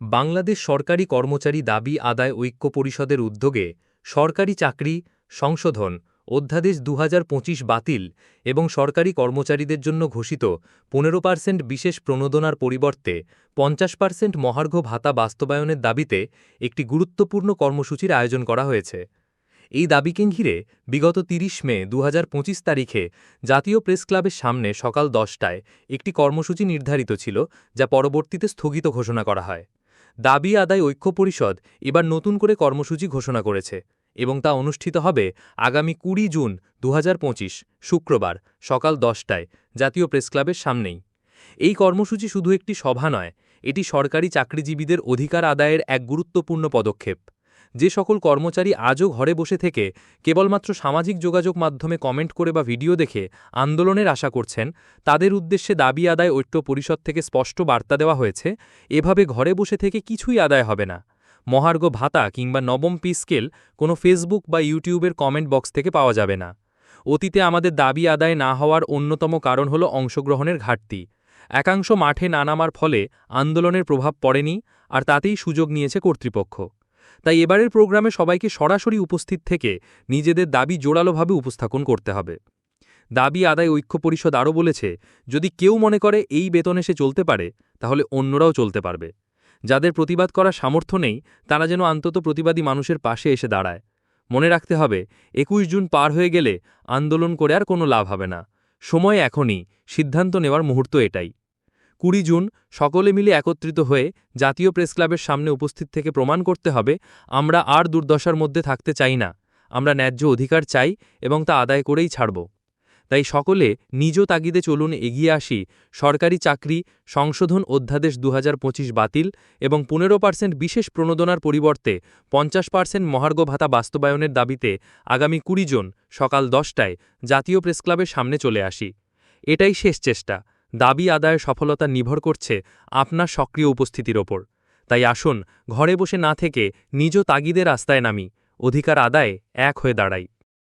বাংলাদেশ সরকারি কর্মচারী দাবি আদায় ঐক্য পরিষদের উদ্যোগে সরকারি চাকরি, সংশোধন, অধ্যাদেশ দুহাজার পঁচিশ বাতিল এবং সরকারি কর্মচারীদের জন্য ঘোষিত পনেরো পার্সেন্ট বিশেষ প্রণোদনার পরিবর্তে পঞ্চাশ পার্সেন্ট মহার্ঘ ভাতা বাস্তবায়নের দাবিতে একটি গুরুত্বপূর্ণ কর্মসূচির আয়োজন করা হয়েছে। এই দাবিকে ঘিরে বিগত ৩০ মে দু হাজার পঁচিশ তারিখে জাতীয় প্রেস ক্লাবের সামনে সকাল দশটায় একটি কর্মসূচি নির্ধারিত ছিল, যা পরবর্তীতে স্থগিত ঘোষণা করা হয়। দাবি আদায় ঐক্য পরিষদ এবার নতুন করে কর্মসূচি ঘোষণা করেছে এবং তা অনুষ্ঠিত হবে আগামী কুড়ি জুন দু হাজার পঁচিশ, শুক্রবার, সকাল দশটায়, জাতীয় প্রেসক্লাবের সামনেই। এই কর্মসূচি শুধু একটি সভা নয়, এটি সরকারি চাকরিজীবীদের অধিকার আদায়ের এক গুরুত্বপূর্ণ পদক্ষেপ। যে সকল কর্মচারী আজও ঘরে বসে থেকে কেবলমাত্র সামাজিক যোগাযোগ মাধ্যমে কমেন্ট করে বা ভিডিও দেখে আন্দোলনের আশা করছেন, তাদের উদ্দেশ্যে দাবি আদায় ঐক্য পরিষদ থেকে স্পষ্ট বার্তা দেওয়া হয়েছে, এভাবে ঘরে বসে থেকে কিছুই আদায় হবে না। মহার্ঘ ভাতা কিংবা নবম পি স্কেল কোনো ফেসবুক বা ইউটিউবের কমেন্ট বক্স থেকে পাওয়া যাবে না। অতীতে আমাদের দাবি আদায় না হওয়ার অন্যতম কারণ হল অংশগ্রহণের ঘাটতি। একাংশ মাঠে না নামার ফলে আন্দোলনের প্রভাব পড়েনি, আর তাতেই সুযোগ নিয়েছে কর্তৃপক্ষ। তাই এবারের প্রোগ্রামে সবাইকে সরাসরি উপস্থিত থেকে নিজেদের দাবি জোরালোভাবে উপস্থাপন করতে হবে। দাবি আদায় ঐক্য পরিষদ আরও বলেছে, যদি কেউ মনে করে এই বেতনে সে চলতে পারে, তাহলে অন্যরাও চলতে পারবে। যাদের প্রতিবাদ করার সামর্থ্য নেই, তারা যেন অন্তত প্রতিবাদী মানুষের পাশে এসে দাঁড়ায়। মনে রাখতে হবে, একুশ জুন পার হয়ে গেলে আন্দোলন করে আর কোনো লাভ হবে না। সময় এখনই, সিদ্ধান্ত নেওয়ার মুহূর্ত এটাই। কুড়ি জুন সকলে মিলে একত্রিত হয়ে জাতীয় প্রেস ক্লাবের সামনে উপস্থিত থেকে প্রমাণ করতে হবে, আমরা আর দুর্দশার মধ্যে থাকতে চাই না, আমরা ন্যায্য অধিকার চাই এবং তা আদায় করেই ছাড়ব। তাই সকলে নিজ তাগিদে চলুন এগিয়ে আসি, সরকারি চাকরি, সংশোধন অধ্যাদেশ দু হাজার পঁচিশ বাতিল এবং পনেরো পার্সেন্ট বিশেষ প্রণোদনার পরিবর্তে পঞ্চাশ পার্সেন্ট মহার্ঘ ভাতা বাস্তবায়নের দাবিতে আগামী কুড়ি জন সকাল দশটায় জাতীয় প্রেসক্লাবের সামনে চলে আসি। এটাই শেষ চেষ্টা। দাবি আদায়ের সফলতা নির্ভর করছে আপনার সক্রিয় উপস্থিতির ওপর। তাই আসুন, ঘরে বসে না থেকে নিজ তাগিদের রাস্তায় নামি। অধিকার আদায়ে এক হয়ে দাঁড়াই।